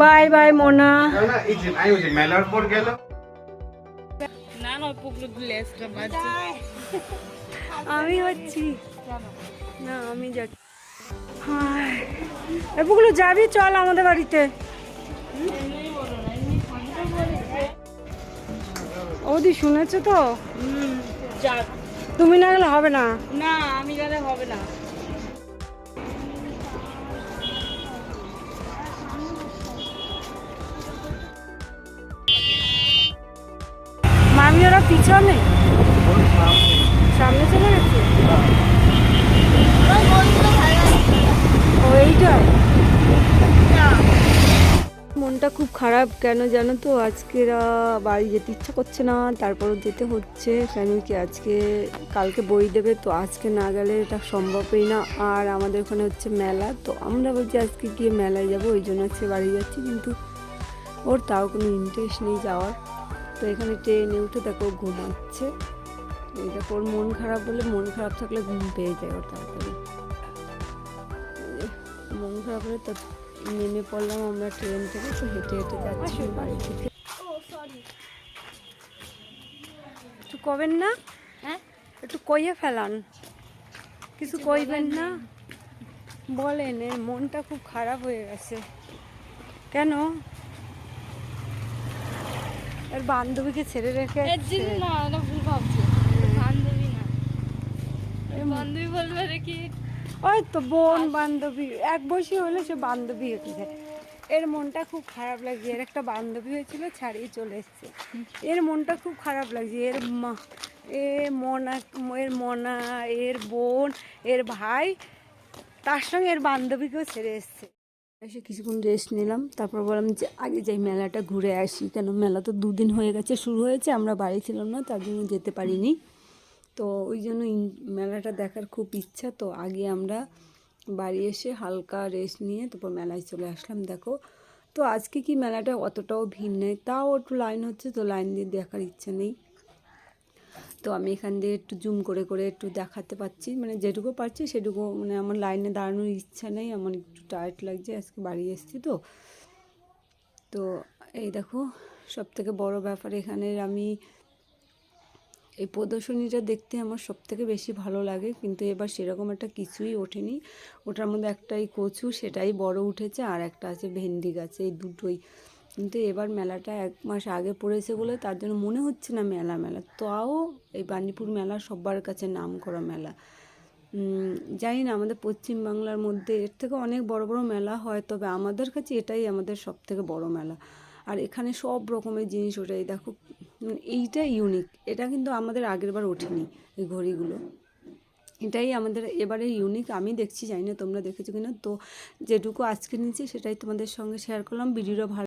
Bye bye Mona. মেলার পর গেল। না না পুকুর বাজছে আমি হচ্ছি না আমি যাচ্ছি। হায়, এ যাবি? চল আমাদের বাড়িতে। ওদি শুনেছো তো? হুম তুমি না গেলে হবে না। না আমি গেলে হবে না। ওরা পিছনে, সামনে চলে গেছে? মনটা খুব খারাপ, কেন জানো তো? আজকে বাড়ি যেতে ইচ্ছা করছে না, তারপরও যেতে হচ্ছে। কেন কি আজকে, কালকে বই দেবে, তো আজকে না গেলে এটা সম্ভবই না। আর আমাদের ওখানে হচ্ছে মেলা, তো আমরা বলছি আজকে গিয়ে মেলায় যাব, ওই জন্য আজকে বাড়ি যাচ্ছি, কিন্তু ওর তাও কোনো ইন্টারেস্ট নেই যাওয়ার। তো এখানে ট্রেনে উঠে দেখো ঘুমাচ্ছে। এই দেখো ওর মন খারাপ বলে মন খারাপ থাকলে ঘুম পেয়ে যায় ওর তাড়াতাড়ি। মন খারাপ হলে তো নেমে পড়লাম আমরা ট্রেন থেকে তো হেঁটে হেঁটে যাচ্ছি বাড়ি থেকে। একটু কবেন না? হ্যাঁ? একটু কইয়ে ফেলান। কিছু কইবেন না? বলেন মনটা খুব খারাপ হয়ে গেছে। কেন? এর বান্ধবীকে ছেড়ে রেখে না এটা ভুল ভাবছে। বান্ধবী না। বান্ধবী বলবে কি? ওই তো বোন বান্ধবী। এক বয়সী হলে সে বান্ধবী হতে যায় এর মনটা খুব খারাপ লাগছে। এর একটা বান্ধবী হয়েছিল ছাড়িয়ে চলে এসছে। এর মনটা খুব খারাপ লাগছে। এর মা এ মনা এর মনা এর বোন এর ভাই তার সঙ্গে এর বান্ধবীকেও ছেড়ে এসছে। এসে কিছুক্ষণ রেস্ট নিলাম। তারপর বললাম যে, আগে যাই মেলাটা ঘুরে আসি। কেন মেলা তো দুদিন হয়ে গেছে, শুরু হয়েছে। আমরা বাড়ি ছিলাম না, তার জন্য যেতে পারিনি। তো ওই জন্য মেলাটা দেখার খুব ইচ্ছা। তো আগে আমরা বাড়ি এসে হালকা রেস্ট নিয়ে তারপর মেলায় চলে আসলাম, দেখো। তো আজকে কি মেলাটা অতটাও ভিড় নেই? তাও একটু লাইন হচ্ছে, তো লাইন দিয়ে দেখার ইচ্ছা নেই। তো আমি এখান দিয়ে একটু জুম করে করে একটু দেখাতে পাচ্ছি। মানে যেটুকু পারছি সেটুকু মানে আমার লাইনে দাঁড়ানোর ইচ্ছা নেই। আমার একটু টায়ার্ড লাগছে, আজকে বাড়ি এসেছি তো। তো এই দেখো সব থেকে বড় ব্যাপার এখানের আমি এই প্রদর্শনীটা দেখতে আমার সব থেকে বেশি ভালো লাগে। কিন্তু এবার সেরকম একটা কিছুই ওঠেনি। ওটার মধ্যে একটাই কচু, সেটাই বড় উঠেছে, আর একটা আছে ভেন্ডি গাছ। এই দুটোই। কিন্তু এবার মেলাটা এক মাস আগে পড়েছে বলে তার জন্য মনে হচ্ছে না মেলা মেলা। তাও এই বাণীপুর মেলা সবার কাছে নাম করা মেলা জানি না আমাদের পশ্চিমবাংলার মধ্যে এর থেকে অনেক বড় বড় মেলা হয় তবে আমাদের কাছে এটাই আমাদের সব থেকে বড় মেলা। আর এখানে সব রকমের জিনিস ওটাই দেখো উম, এইটা ইউনিক এটা কিন্তু আমাদের আগের বার ওঠেনি এই ঘড়িগুলো। এটাই আমাদের এবারে ইউনিক আমি দেখছি জানি না তোমরা দেখেছ কিনা। তো যেটুকু আজকে নিয়েছি সেটাই তোমাদের সঙ্গে শেয়ার করলাম। ভিডিওটা ভালো